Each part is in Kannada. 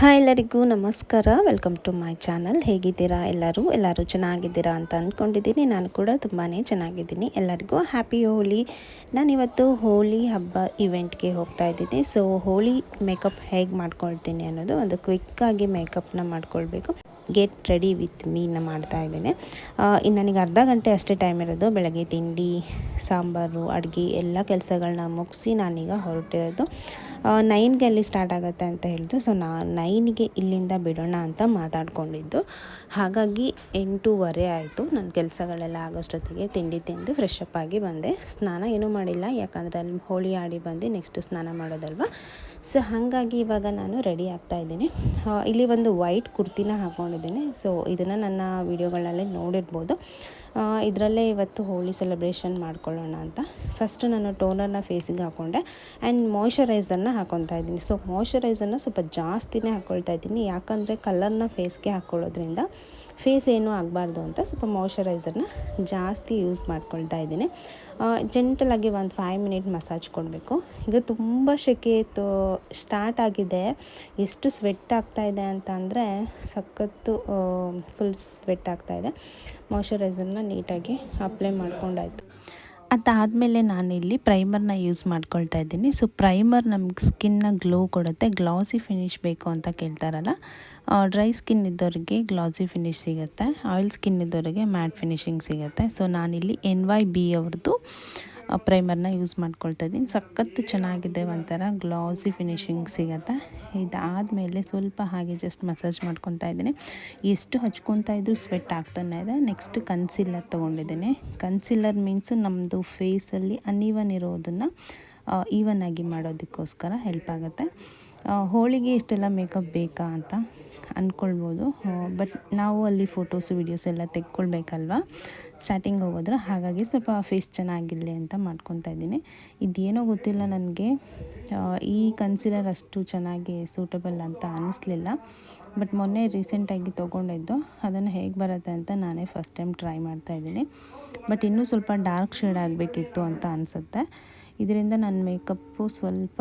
ಹಾಯ್ ಎಲ್ಲರಿಗೂ ನಮಸ್ಕಾರ. ವೆಲ್ಕಮ್ ಟು ಮೈ ಚಾನಲ್ ಹೇಗಿದ್ದೀರಾ ಎಲ್ಲರೂ? ಎಲ್ಲರೂ ಚೆನ್ನಾಗಿದ್ದೀರಾ ಅಂತ ಅಂದ್ಕೊಂಡಿದ್ದೀನಿ ನಾನು ಕೂಡ ತುಂಬಾ ಚೆನ್ನಾಗಿದ್ದೀನಿ. ಎಲ್ಲರಿಗೂ ಹ್ಯಾಪಿ ಹೋಲಿ ನಾನಿವತ್ತು ಹೋಲಿ ಹಬ್ಬ ಇವೆಂಟ್ಗೆ ಹೋಗ್ತಾ ಇದ್ದೀನಿ. ಸೊ ಹೋಲಿ ಮೇಕಪ್ ಹೇಗೆ ಮಾಡ್ಕೊಳ್ತೀನಿ ಅನ್ನೋದು ಒಂದು ಕ್ವಿಕ್ಕಾಗಿ ಮೇಕಪ್ನ ಮಾಡ್ಕೊಳ್ಬೇಕು. ಗೆಟ್ ರೆಡಿ ವಿತ್ ಮೀನ ಮಾಡ್ತಾ ಇದ್ದೇನೆ. ಇನ್ನು ನನಗೆ ಅರ್ಧ ಗಂಟೆ ಅಷ್ಟೇ ಟೈಮ್ ಇರೋದು. ಬೆಳಗ್ಗೆ ತಿಂಡಿ, ಸಾಂಬಾರು, ಅಡುಗೆ ಎಲ್ಲ ಕೆಲಸಗಳನ್ನ ಮುಗಿಸಿ ನಾನೀಗ ಹೊರಟಿರೋದು. ನೈನ್ಗೆ ಅಲ್ಲಿ ಸ್ಟಾರ್ಟ್ ಆಗುತ್ತೆ ಅಂತ ಹೇಳಿದ್ರು ಸೊ ನಾ ನೈನ್ಗೆ ಇಲ್ಲಿಂದ ಬಿಡೋಣ ಅಂತ ಮಾತಾಡ್ಕೊಂಡಿದ್ದು. ಹಾಗಾಗಿ ಎಂಟೂವರೆ ಆಯಿತು. ನನ್ನ ಕೆಲಸಗಳೆಲ್ಲ ಆಗೋಷ್ಟೊತ್ತಿಗೆ ತಿಂಡಿ ತಿಂದು ಫ್ರೆಶ್ ಅಪ್ ಬಂದೆ. ಸ್ನಾನ ಏನೂ ಮಾಡಿಲ್ಲ. ಯಾಕಂದರೆ ಅಲ್ಲಿ ಹೋಳಿ ಆಡಿ ಬಂದು ನೆಕ್ಸ್ಟ್ ಸ್ನಾನ ಮಾಡೋದಲ್ವ. ಸೊ ಹಾಗಾಗಿ ಇವಾಗ ನಾನು ರೆಡಿ ಆಗ್ತಾ ಇದ್ದೀನಿ. ಇಲ್ಲಿ ಒಂದು ವೈಟ್ ಕುರ್ತಿನ ಹಾಕ್ಕೊಂಡಿದ್ದೀನಿ ಸೊ ಇದನ್ನು ನನ್ನ ವೀಡಿಯೋಗಳಲ್ಲಿ ನೋಡಿರ್ಬೋದು. ಇದರಲ್ಲೇ ಇವತ್ತು ಹೋಳಿ ಸೆಲೆಬ್ರೇಷನ್ ಮಾಡ್ಕೊಳ್ಳೋಣ ಅಂತ. ಫಸ್ಟ್ ನಾನು ಟೋನರ್ನ ಫೇಸಿಗೆ ಹಾಕ್ಕೊಂಡೆ ಆ್ಯಂಡ್ ಮಾಯ್ಶ್ಚರೈಸರ್ನ ಹಾಕ್ಕೊತಾ ಇದ್ದೀನಿ. ಸೊ ಮಾಯ್ಶ್ಚರೈಸರ್ನ ಸ್ವಲ್ಪ ಜಾಸ್ತಿನೇ ಹಾಕ್ಕೊಳ್ತಾ ಇದ್ದೀನಿ. ಯಾಕಂದರೆ ಕಲರ್ನ ಫೇಸ್ಗೆ ಹಾಕ್ಕೊಳ್ಳೋದ್ರಿಂದ ಫೇಸ್ ಏನೂ ಆಗಬಾರ್ದು ಅಂತ ಸ್ವಲ್ಪ ಮಾಯ್ಶ್ಚರೈಸರ್ನ ಜಾಸ್ತಿ ಯೂಸ್ ಮಾಡ್ಕೊಳ್ತಾ ಇದ್ದೀನಿ. ಜೆಂಟಲಾಗಿ ಒಂದು ಫೈವ್ ಮಿನಿಟ್ ಮಸಾಜ್ ಕೊಡಬೇಕು. ಈಗ ತುಂಬ ಸೆಕೆ ಸ್ಟಾರ್ಟ್ ಆಗಿದೆ. ಎಷ್ಟು ಸ್ವೆಟ್ ಆಗ್ತಾ ಇದೆ ಅಂತ ಅಂದರೆ ಸಖತ್ತು ಫುಲ್ ಸ್ವೆಟ್ ಆಗ್ತಾ ಇದೆ. ಮಾಯ್ಶ್ಚರೈಸರ್ನ ನೀಟಾಗಿ ಅಪ್ಲೈ ಮಾಡ್ಕೊಂಡಾಯ್ತು. ಅದಾದಮೇಲೆ ನಾನಿಲ್ಲಿ ಪ್ರೈಮರ್ನ ಯೂಸ್ ಮಾಡ್ಕೊಳ್ತಾ ಇದ್ದೀನಿ. ಸೊ, ಪ್ರೈಮರ್ ನಮ್ಗೆ ಸ್ಕಿನ್ನ ಗ್ಲೋ ಕೊಡುತ್ತೆ. ಗ್ಲಾಸಿ ಫಿನಿಶ್ ಬೇಕು ಅಂತ ಕೇಳ್ತಾರಲ್ಲ ಡ್ರೈ ಸ್ಕಿನ್ ಇದ್ದವರಿಗೆ ಗ್ಲಾಸಿ ಫಿನಿಶ್ ಸಿಗುತ್ತೆ. ಆಯಿಲ್ ಸ್ಕಿನ್ ಇದ್ದವರಿಗೆ ಮ್ಯಾಟ್ ಫಿನಿಶಿಂಗ್ ಸಿಗುತ್ತೆ. ಸೊ, ನಾನಿಲ್ಲಿ ಎನ್ ವೈ ಬಿ ಅವ್ರದ್ದು ಪ್ರೈಮರ್ನ ಯೂಸ್ ಮಾಡ್ಕೊಳ್ತಾ ಇದ್ದೀನಿ. ಸಖತ್ತು ಚೆನ್ನಾಗಿದೆ ಒಂಥರ ಗ್ಲಾಸಿ ಫಿನಿಶಿಂಗ್ ಸಿಗುತ್ತೆ. ಇದಾದಮೇಲೆ ಸ್ವಲ್ಪ ಹಾಗೆ ಜಸ್ಟ್ ಮಸಾಜ್ ಮಾಡ್ಕೊತಾ ಇದ್ದೀನಿ. ಎಷ್ಟು ಹಚ್ಕೊತಾ ಇದ್ರು ಸ್ವೆಟ್ ಆಗ್ತಾನೆ ಇದೆ. ನೆಕ್ಸ್ಟ್ ಕನ್ಸಿಲ್ಲರ್ ತೊಗೊಂಡಿದ್ದೀನಿ. ಕನ್ಸಿಲ್ಲರ್ ಮೀನ್ಸ್ ನಮ್ಮದು ಫೇಸಲ್ಲಿ ಅನ್ಇವನ್ ಇರೋದನ್ನು ಈವನ್ ಆಗಿ ಮಾಡೋದಕ್ಕೋಸ್ಕರ ಹೆಲ್ಪ್ ಆಗುತ್ತೆ. ಹೋಳಿಗೆ ಇಷ್ಟೆಲ್ಲ ಮೇಕಪ್ ಬೇಕಾ ಅಂತ ಅಂದ್ಕೊಳ್ಬೋದು ಬಟ್ ನಾವು ಅಲ್ಲಿ ಫೋಟೋಸು ವೀಡಿಯೋಸ್ ಎಲ್ಲ ತೆಕ್ಕೊಳ್ಬೇಕಲ್ವ? ಸ್ಟಾರ್ಟಿಂಗ್ ಹೋಗೋದ್ರು ಹಾಗಾಗಿ ಸ್ವಲ್ಪ ಫೇಸ್ ಚೆನ್ನಾಗಿರಲಿ ಅಂತ ಮಾಡ್ಕೊತಾ ಇದ್ದೀನಿ. ಇದೇನೋ ಗೊತ್ತಿಲ್ಲ ನನಗೆ. ಈ ಕನ್ಸಿಲರ್ ಅಷ್ಟು ಚೆನ್ನಾಗಿ ಸೂಟಬಲ್ ಅಂತ ಅನ್ನಿಸ್ಲಿಲ್ಲ ಬಟ್ ಮೊನ್ನೆ ರೀಸೆಂಟಾಗಿ ತೊಗೊಂಡಿದ್ದು. ಅದನ್ನು ಹೇಗೆ ಬರುತ್ತೆ ಅಂತ ನಾನೇ ಫಸ್ಟ್ ಟೈಮ್ ಟ್ರೈ ಮಾಡ್ತಾ ಇದ್ದೀನಿ. ಬಟ್ ಇನ್ನೂ ಸ್ವಲ್ಪ ಡಾರ್ಕ್ ಶೇಡ್ ಆಗಬೇಕಿತ್ತು ಅಂತ ಅನಿಸುತ್ತೆ. ಇದರಿಂದ ನನ್ನ ಮೇಕಪ್ಪು ಸ್ವಲ್ಪ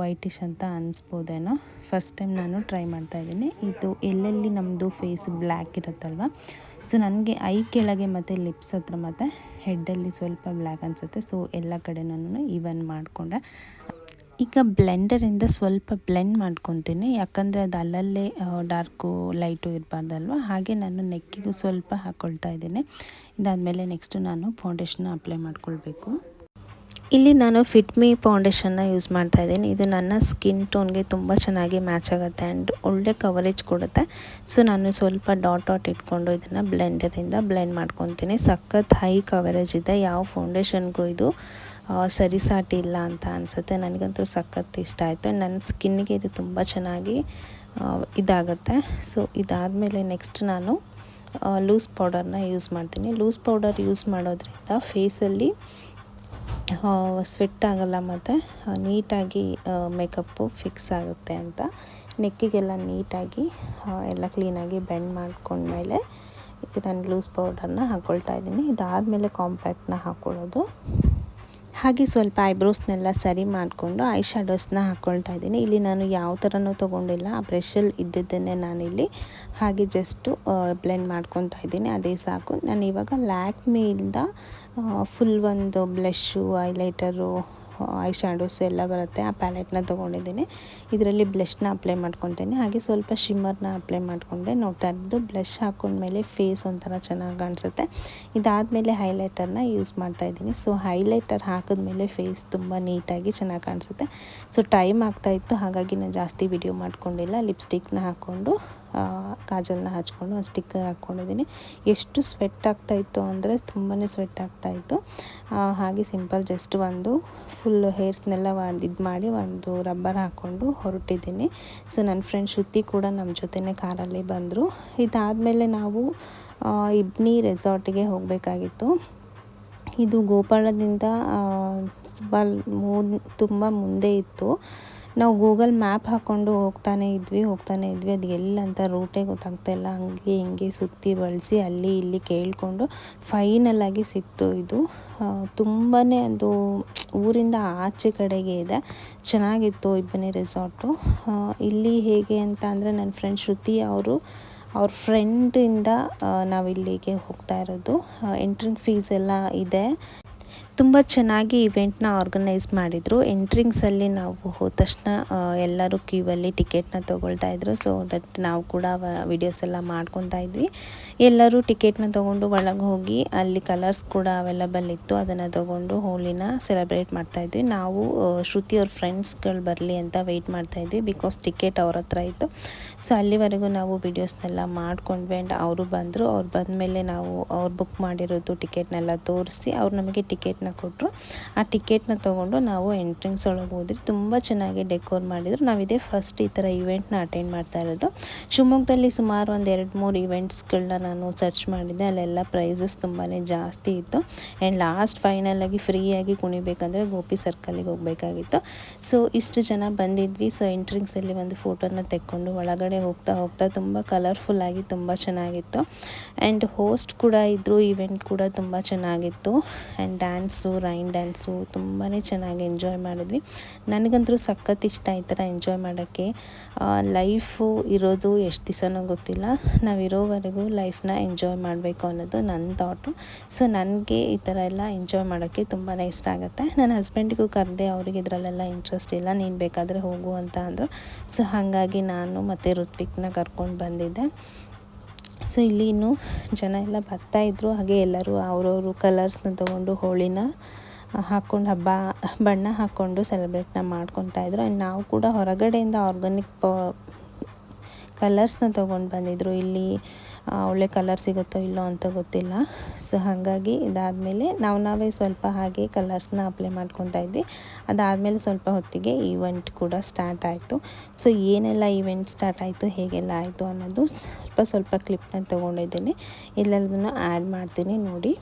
ವೈಟಿಶ್ ಅಂತ ಅನಿಸ್ಬೋದೇನೋ. ಫಸ್ಟ್ ಟೈಮ್ ನಾನು ಟ್ರೈ ಮಾಡ್ತಾಯಿದ್ದೀನಿ ಇದು ಎಲ್ಲೆಲ್ಲಿ ನಮ್ಮದು ಫೇಸ್ ಬ್ಲ್ಯಾಕ್ ಇರುತ್ತಲ್ವ? ಸೊ ನನಗೆ ಐ ಕೆಳಗೆ ಮತ್ತು ಲಿಪ್ಸ್ ಹತ್ರ ಮತ್ತು ಹೆಡ್ಡಲ್ಲಿ ಸ್ವಲ್ಪ ಬ್ಲ್ಯಾಕ್ ಅನಿಸುತ್ತೆ. ಸೊ ಎಲ್ಲ ಕಡೆ ನಾನು ಈವನ್ ಮಾಡಿಕೊಂಡೆ. ಈಗ ಬ್ಲೆಂಡರಿಂದ ಸ್ವಲ್ಪ ಬ್ಲೆಂಡ್ ಮಾಡ್ಕೊತೀನಿ. ಯಾಕಂದರೆ ಅದು ಅಲ್ಲಲ್ಲೇ ಡಾರ್ಕು ಲೈಟು ಇರಬಾರ್ದಲ್ವ? ಹಾಗೆ ನಾನು ನೆಕ್ಕಿಗೂ ಸ್ವಲ್ಪ ಹಾಕ್ಕೊಳ್ತಾ ಇದ್ದೀನಿ. ಇದಾದಮೇಲೆ ನೆಕ್ಸ್ಟು ನಾನು ಫೌಂಡೇಶನ್ನ ಅಪ್ಲೈ ಮಾಡ್ಕೊಳ್ಬೇಕು. ಇಲ್ಲಿ ನಾನು ಫಿಟ್ ಮೀ ಫೌಂಡೇಶನ್ನ ಯೂಸ್ ಮಾಡ್ತಾ ಇದ್ದೀನಿ. ಇದು ನನ್ನ ಸ್ಕಿನ್ ಟೋನ್ಗೆ ತುಂಬ ಚೆನ್ನಾಗಿ ಮ್ಯಾಚ್ ಆಗುತ್ತೆ ಆ್ಯಂಡ್ ಒಳ್ಳೆ ಕವರೇಜ್ ಕೊಡುತ್ತೆ. ಸೊ ನಾನು ಸ್ವಲ್ಪ ಡಾಟ್ ಡಾಟ್ ಇಟ್ಕೊಂಡು ಇದನ್ನು ಬ್ಲೆಂಡರಿಂದ ಬ್ಲೆಂಡ್ ಮಾಡ್ಕೊತೀನಿ. ಸಖತ್ ಹೈ ಕವರೇಜ್ ಇದೆ. ಯಾವ ಫೌಂಡೇಶನ್ಗೂ ಇದು ಸರಿಸಾಟಿ ಇಲ್ಲ ಅಂತ ಅನಿಸುತ್ತೆ. ನನಗಂತೂ ಸಖತ್ ಇಷ್ಟ ಆಯಿತು. ನನ್ನ ಸ್ಕಿನ್ಗೆ ಇದು ತುಂಬ ಚೆನ್ನಾಗಿ ಇದಾಗುತ್ತೆ. ಸೊ ಇದಾದಮೇಲೆ ನೆಕ್ಸ್ಟ್ ನಾನು ಲೂಸ್ ಪೌಡರ್ನ ಯೂಸ್ ಮಾಡ್ತೀನಿ. ಲೂಸ್ ಪೌಡರ್ ಯೂಸ್ ಮಾಡೋದ್ರಿಂದ ಫೇಸಲ್ಲಿ ಸ್ವೆಟ್ ಆಗಲ್ಲ ಮತ್ತು ನೀಟಾಗಿ ಮೇಕಪ್ಪು ಫಿಕ್ಸ್ ಆಗುತ್ತೆ ಅಂತ. ನೆಕ್ಕಿಗೆಲ್ಲ ನೀಟಾಗಿ ಎಲ್ಲ ಕ್ಲೀನಾಗಿ ಬೆಂಡ್ ಮಾಡ್ಕೊಂಡ್ಮೇಲೆ ಇದು ನಾನು ಲೂಸ್ ಪೌಡರ್ನ ಹಾಕ್ಕೊಳ್ತಾ ಇದ್ದೀನಿ. ಇದಾದಮೇಲೆ ಕಾಂಪ್ಯಾಕ್ಟ್ನ ಹಾಕ್ಕೊಳ್ಳೋದು ಹಾಗೆ ಸ್ವಲ್ಪ ಐಬ್ರೋಸ್ನೆಲ್ಲ ಸರಿ ಮಾಡಿಕೊಂಡು ಐ ಶ್ಯಾಡೋಸ್ನ ಹಾಕ್ಕೊಳ್ತಾ ಇದ್ದೀನಿ. ಇಲ್ಲಿ ನಾನು ಯಾವ ಥರನೂ ತೊಗೊಂಡಿಲ್ಲ. ಆ ಬ್ರಷಲ್ಲಿ ಇದ್ದಿದ್ದನ್ನೇ ನಾನಿಲ್ಲಿ ಹಾಗೆ ಜಸ್ಟು ಬ್ಲೆಂಡ್ ಮಾಡ್ಕೊತಾ ಇದ್ದೀನಿ. ಅದೇ ಸಾಕು. ನಾನು ಇವಾಗ ಲ್ಯಾಕ್ಮಿಯಿಂದ ಫುಲ್ ಒಂದು ಬ್ಲಷ್ಷು ಐಲೈಟರು ಐ ಶ್ಯಾಡೋಸ್ ಎಲ್ಲ ಬರುತ್ತೆ, ಆ ಪ್ಯಾಲೆಟ್ನ ತೊಗೊಂಡಿದ್ದೀನಿ. ಇದರಲ್ಲಿ ಬ್ಲಷ್ನ ಅಪ್ಲೈ ಮಾಡ್ಕೊತೀನಿ. ಹಾಗೆ ಸ್ವಲ್ಪ ಶಿಮ್ಮರ್ನ ಅಪ್ಲೈ ಮಾಡಿಕೊಂಡೆ. ನೋಡ್ತಾ ಇದ್ದು ಬ್ಲಷ್ ಹಾಕ್ಕೊಂಡ್ಮೇಲೆ ಫೇಸ್ ಒಂಥರ ಚೆನ್ನಾಗಿ ಕಾಣಿಸುತ್ತೆ. ಇದಾದಮೇಲೆ ಹೈಲೈಟರ್ನ ಯೂಸ್ ಮಾಡ್ತಾ ಇದ್ದೀನಿ. ಸೊ, ಹೈಲೈಟರ್ ಹಾಕಿದ್ಮೇಲೆ ಫೇಸ್ ತುಂಬ ನೀಟಾಗಿ ಚೆನ್ನಾಗಿ ಕಾಣಿಸುತ್ತೆ. ಸೊ, ಟೈಮ್ ಆಗ್ತಾಯಿತ್ತು ಹಾಗಾಗಿ ನಾನು ಜಾಸ್ತಿ ವಿಡಿಯೋ ಮಾಡ್ಕೊಂಡಿಲ್ಲ. ಲಿಪ್ಸ್ಟಿಕ್ನ ಹಾಕ್ಕೊಂಡು ಕಾಜಲ್ನ ಹಚ್ಕೊಂಡು ಒಂದು ಸ್ಟಿಕ್ಕರ್ ಹಾಕ್ಕೊಂಡಿದ್ದೀನಿ. ಎಷ್ಟು ಸ್ವೆಟ್ ಆಗ್ತಾಯಿತ್ತು ಅಂದರೆ ತುಂಬಾ ಸ್ವೆಟ್ ಆಗ್ತಾಯಿತ್ತು ಹಾಗೆ ಸಿಂಪಲ್ ಜಸ್ಟ್ ಒಂದು ಫುಲ್ ಹೇರ್ಸ್ನೆಲ್ಲ ಒಂದು ಇದು ಮಾಡಿ ಒಂದು ರಬ್ಬರ್ ಹಾಕ್ಕೊಂಡು ಹೊರಟಿದ್ದೀನಿ. ಸೊ ನನ್ನ ಫ್ರೆಂಡ್ ಶ್ರುತಿ ಕೂಡ ನಮ್ಮ ಜೊತೆನೇ ಕಾರಲ್ಲಿ ಬಂದರು. ಇದಾದಮೇಲೆ ನಾವು ಇಬ್ನಿ ರೆಸಾರ್ಟಿಗೆ ಹೋಗಬೇಕಾಗಿತ್ತು. ಇದು ಗೋಪಾಳದಿಂದ ತುಂಬ ಮುಂದೆ ಇತ್ತು. ನಾವು ಗೂಗಲ್ ಮ್ಯಾಪ್ ಹಾಕ್ಕೊಂಡು ಹೋಗ್ತಾನೆ ಇದ್ವಿ ಹೋಗ್ತಾನೆ ಇದ್ವಿ. ಅದು ಎಲ್ಲಂತ ರೂಟೇ ಗೊತ್ತಾಗ್ತಾ ಇಲ್ಲ. ಹಂಗೆ ಹಿಂಗೆ ಸುತ್ತಿ ಬಳಸಿ ಅಲ್ಲಿ ಇಲ್ಲಿ ಕೇಳಿಕೊಂಡು ಫೈನಲಾಗಿ ಸಿಕ್ತು ಇದು. ತುಂಬಾ ಅದು ಊರಿಂದ ಆಚೆ ಕಡೆಗೆ ಇದೆ. ಚೆನ್ನಾಗಿತ್ತು ಇಬ್ಬನಿ ರೆಸಾರ್ಟು ಇಲ್ಲಿ ಹೇಗೆ ಅಂತ ಅಂದರೆ ನನ್ನ ಫ್ರೆಂಡ್ ಶ್ರುತಿ ಅವರು, ಅವ್ರ ಫ್ರೆಂಡಿಂದ ನಾವಿಲ್ಲಿಗೆ ಹೋಗ್ತಾ ಇರೋದು. ಎಂಟ್ರಿಂಗ್ ಫೀಸ್ ಎಲ್ಲ ಇದೆ. ತುಂಬ ಚೆನ್ನಾಗಿ ಇವೆಂಟ್ನ ಆರ್ಗನೈಸ್ ಮಾಡಿದರು. ಎಂಟ್ರಿಂಗ್ಸಲ್ಲಿ ನಾವು ಹೋದ ತಕ್ಷಣ ಎಲ್ಲರೂ ಕ್ಯೂವಲ್ಲಿ ಟಿಕೆಟ್ನ ತೊಗೊಳ್ತಾ ಇದ್ರು. ಸೊ ದಟ್ ನಾವು ಕೂಡ ವಿಡಿಯೋಸ್ ಎಲ್ಲ ಮಾಡ್ಕೊತಾ ಇದ್ವಿ. ಎಲ್ಲರೂ ಟಿಕೆಟ್ನ ತೊಗೊಂಡು ಒಳಗೆ ಹೋಗಿ, ಅಲ್ಲಿ ಕಲರ್ಸ್ ಕೂಡ ಅವೈಲಬಲ್ ಇತ್ತು. ಅದನ್ನು ತೊಗೊಂಡು ಹೋಲಿನ ಸೆಲೆಬ್ರೇಟ್ ಮಾಡ್ತಾಯಿದ್ವಿ ನಾವು ಶ್ರುತಿ ಅವ್ರ ಫ್ರೆಂಡ್ಸ್ಗಳು ಬರಲಿ ಅಂತ ವೆಯ್ಟ್ ಮಾಡ್ತಾಯಿದ್ವಿ ಬಿಕಾಸ್ ಟಿಕೆಟ್ ಅವ್ರ ಹತ್ರ ಇತ್ತು. ಸೊ ಅಲ್ಲಿವರೆಗೂ ನಾವು ವಿಡಿಯೋಸ್ನೆಲ್ಲ ಮಾಡ್ಕೊಂಡ್ವಿ ಆ್ಯಂಡ್ ಅವರು ಬಂದರು. ಅವ್ರು ಬಂದಮೇಲೆ ನಾವು, ಅವ್ರು ಬುಕ್ ಮಾಡಿರೋದು ಟಿಕೆಟ್ನೆಲ್ಲ ತೋರಿಸಿ, ಅವ್ರು ನಮಗೆ ಟಿಕೆಟ್ನ ಕೊಟ್ಟರು. ಆ ಟಿಕೆಟ್ನ ತೊಗೊಂಡು ನಾವು ಎಂಟ್ರೆನ್ಸ್ ಒಳಗೆ ಹೋದ್ರಿ ತುಂಬ ಚೆನ್ನಾಗಿ ಡೆಕೋರ್ ಮಾಡಿದರು. ನಾವು ಇದೇ ಫಸ್ಟ್ ಈ ಥರ ಇವೆಂಟ್ನ ಅಟೆಂಡ್ ಮಾಡ್ತಾ ಇರೋದು. ಶಿವಮೊಗ್ಗದಲ್ಲಿ ಸುಮಾರು ಒಂದು ಎರಡು ಮೂರು ಇವೆಂಟ್ಸ್ಗಳನ್ನ ನಾನು ಸರ್ಚ್ ಮಾಡಿದ್ದೆ. ಅಲ್ಲೆಲ್ಲ ಪ್ರೈಸಸ್ ತುಂಬಾ ಜಾಸ್ತಿ ಇತ್ತು. ಆ್ಯಂಡ್ ಲಾಸ್ಟ್ ಫೈನಲಾಗಿ ಫ್ರೀಯಾಗಿ ಕುಣಿಬೇಕಂದ್ರೆ ಗೋಪಿ ಸರ್ಕಲಿಗೆ ಹೋಗಬೇಕಾಗಿತ್ತು. ಸೊ, ಇಷ್ಟು ಜನ ಬಂದಿದ್ವಿ. ಸೊ ಎಂಟ್ರಿಂಗ್ಸಲ್ಲಿ ಒಂದು ಫೋಟೋನ ತೆಕ್ಕೊಂಡು ಒಳಗಡೆ ಹೋಗ್ತಾ ಹೋಗ್ತಾ ತುಂಬ ಕಲರ್ಫುಲ್ಲಾಗಿ ತುಂಬ ಚೆನ್ನಾಗಿತ್ತು. ಆ್ಯಂಡ್ ಹೋಸ್ಟ್ ಕೂಡ ಇದ್ದರು ಇವೆಂಟ್ ಕೂಡ ತುಂಬ ಚೆನ್ನಾಗಿತ್ತು. And dance dance, rain dance ತುಂಬಾ ಚೆನ್ನಾಗಿ ಎಂಜಾಯ್ ಮಾಡಿದ್ವಿ. ನನಗಂತೂ ಸಖತ್ ಇಷ್ಟ ಈ ಥರ ಎಂಜಾಯ್ ಮಾಡೋಕ್ಕೆ. ಲೈಫು ಇರೋದು ಎಷ್ಟು ದಿವಸನೋ ಗೊತ್ತಿಲ್ಲ. ನಾವು ಇರೋವರೆಗೂ ಲೈಫ್ನ ಎಂಜಾಯ್ ಮಾಡಬೇಕು ಅನ್ನೋದು ನನ್ನ ಥಾಟು. ಸೊ, ನನಗೆ ಈ ಥರ ಎಲ್ಲ ಎಂಜಾಯ್ ಮಾಡೋಕ್ಕೆ ತುಂಬಾ ಇಷ್ಟ ಆಗುತ್ತೆ. ನನ್ನ ಹಸ್ಬೆಂಡಿಗೂ ಕರೆದೆ ಅವರಿಗೆ ಇದರಲ್ಲೆಲ್ಲ ಇಂಟ್ರೆಸ್ಟ್ ಇಲ್ಲ. ನೀನು ಬೇಕಾದರೆ ಹೋಗು ಅಂತ ಅಂದರು. ಸೊ, ಹಾಗಾಗಿ ನಾನು ಮತ್ತು ಋತ್ವಿಕ್ನ ಕರ್ಕೊಂಡು ಬಂದಿದ್ದೆ. ಸೊ ಇಲ್ಲಿ ಇನ್ನೂ ಜನ ಎಲ್ಲ ಬರ್ತಾಯಿದ್ರು ಹಾಗೆ ಎಲ್ಲರೂ ಅವರವರು ಕಲರ್ಸ್ನ ತೊಗೊಂಡು ಹೋಳಿನ ಹಾಕ್ಕೊಂಡು ಹಬ್ಬ, ಬಣ್ಣ ಹಾಕ್ಕೊಂಡು ಸೆಲೆಬ್ರೇಟ್ನ ಮಾಡ್ಕೊತಾ ಇದ್ರು. ಆ್ಯಂಡ್ ನಾವು ಕೂಡ ಹೊರಗಡೆಯಿಂದ ಆರ್ಗಾನಿಕ್ ಕಲರ್ಸ್ನ ತೊಗೊಂಡು ಬಂದಿದ್ರು. ಇಲ್ಲಿ ಒಳ್ಳೆ ಕಲರ್ ಸಿಗುತ್ತೋ ಇಲ್ಲೋ ಅಂತ ಗೊತ್ತಿಲ್ಲ. ಸೊ ಹಾಗಾಗಿ ಇದಾದಮೇಲೆ ನಾವು ನಾವೇ ಸ್ವಲ್ಪ ಹಾಗೆ ಕಲರ್ಸ್ನ ಅಪ್ಲೈ ಮಾಡ್ಕೊತಾ ಇದ್ವಿ. ಅದಾದಮೇಲೆ ಸ್ವಲ್ಪ ಹೊತ್ತಿಗೆ ಈವೆಂಟ್ ಕೂಡ ಸ್ಟಾರ್ಟ್ ಆಯಿತು. ಸೊ ಏನೆಲ್ಲ ಈವೆಂಟ್ ಸ್ಟಾರ್ಟ್ ಆಯಿತು, ಹೇಗೆಲ್ಲ ಆಯಿತು ಅನ್ನೋದು ಸ್ವಲ್ಪ ಸ್ವಲ್ಪ ಕ್ಲಿಪ್ನ ತೊಗೊಂಡಿದ್ದೀನಿ. ಇಲ್ಲೆಲ್ಲದನ್ನು ಆ್ಯಡ್ ಮಾಡ್ತೀನಿ ನೋಡಿ.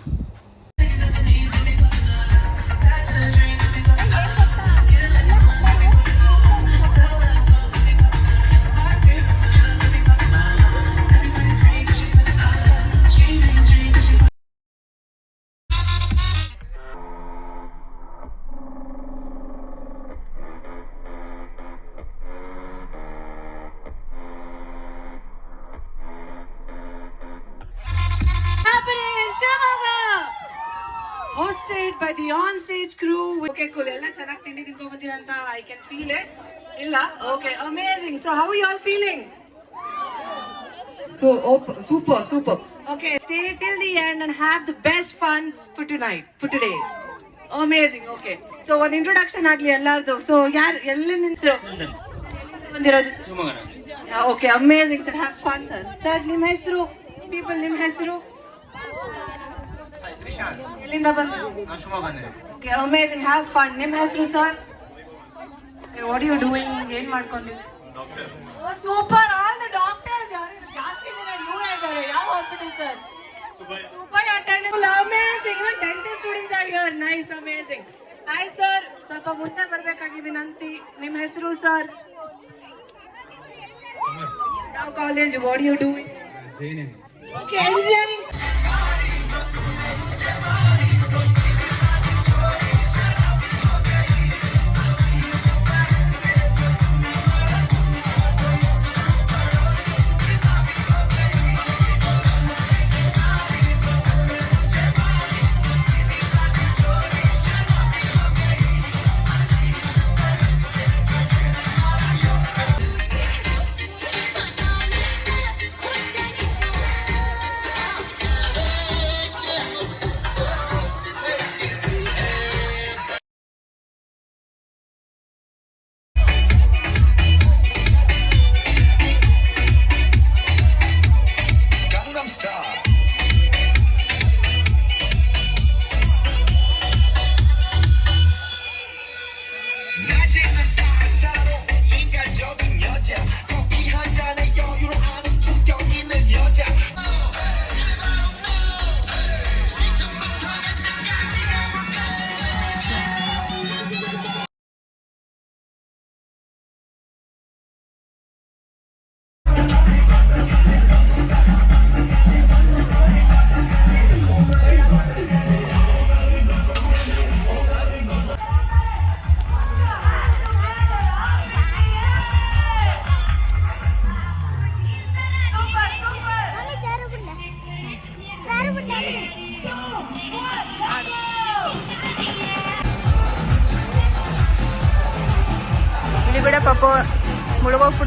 Hosted by the on stage crew okay cool ಎಲ್ಲ ಚೆನ್ನಾಗಿ ತಿಂಡಿ ತಿನ್ಕೊಂಡ್ ಬಂದಿರ ಅಂತ ಐ ಕ್ಯಾನ್ ಫೀಲ್ ಇಟ್ ಇಲ್ಲ? Okay amazing so how you all feeling super super okay stay till the end and have the best fun for tonight for today amazing okay so ಒಂದು ಇಂಟ್ರೊಡಕ್ಷನ್ ಆಗ್ಲಿ ಎಲ್ಲಾರ್ದು. ಸೊ ಯಾರು ಎಲ್ಲ ನಿನ್ಸರು ಬಂದಿರೋದು okay amazing sir have fun sir sir ನಿಮ್ಮ ಹೆಸರು? ಪೀಪಲ್ ನಿಮ್ಮ ಹೆಸರು? ಎಲ್ಲಿಂದ ಬಂದು ಓಕೆ ಅಮೇಸಿಂಗ್ ಹ್ಯಾವ್ ಫನ್ ನಿಮ್ಮ ಹೆಸರು ಸರ್ ವಾಟ್ ಯು ಡೂಯಿಂಗ್ ಏನ್ ಮಾಡ್ಕೊಂಡಿದ್ದೀರಿ ಸೂಪರ್ ಆಲ್ ದ ಡಾಕ್ಟರ್ಸ್ ಜಾಸ್ತಿ ಜನ ಇವರೇ ಇದ್ದಾರೆ ಯಾವ hospital sir super attending amazing dental students are here nice amazing hi sir ಸ್ವಲ್ಪ ಮುಂದೆ ಬರ್ಬೇಕಾಗಿ ವಿನಂತಿ ನಿಮ್ಮ ಹೆಸರು ಸರ್ ಯಾವ college what you doing okay engineering ಹೋಗ್ಬಿಡ್ತೀಯಾ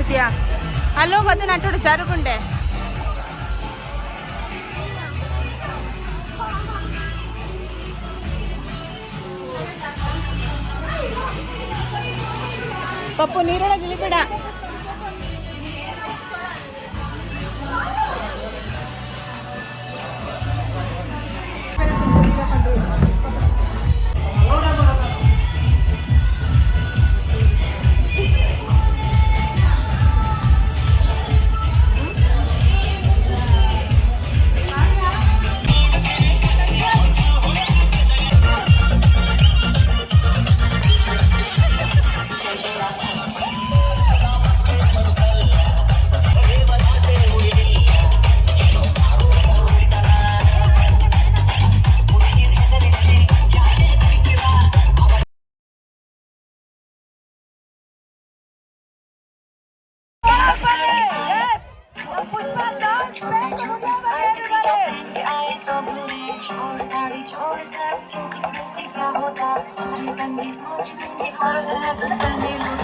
ಅಲ್ಲಿ ಹೋಗೋದು ನಟೋಡು ಜಾರುಗುಂಡೆ ಪಪ್ಪು ನೀರೊಳಗೆ ಇಳಿಬೇಡ He's not me out of heaven and he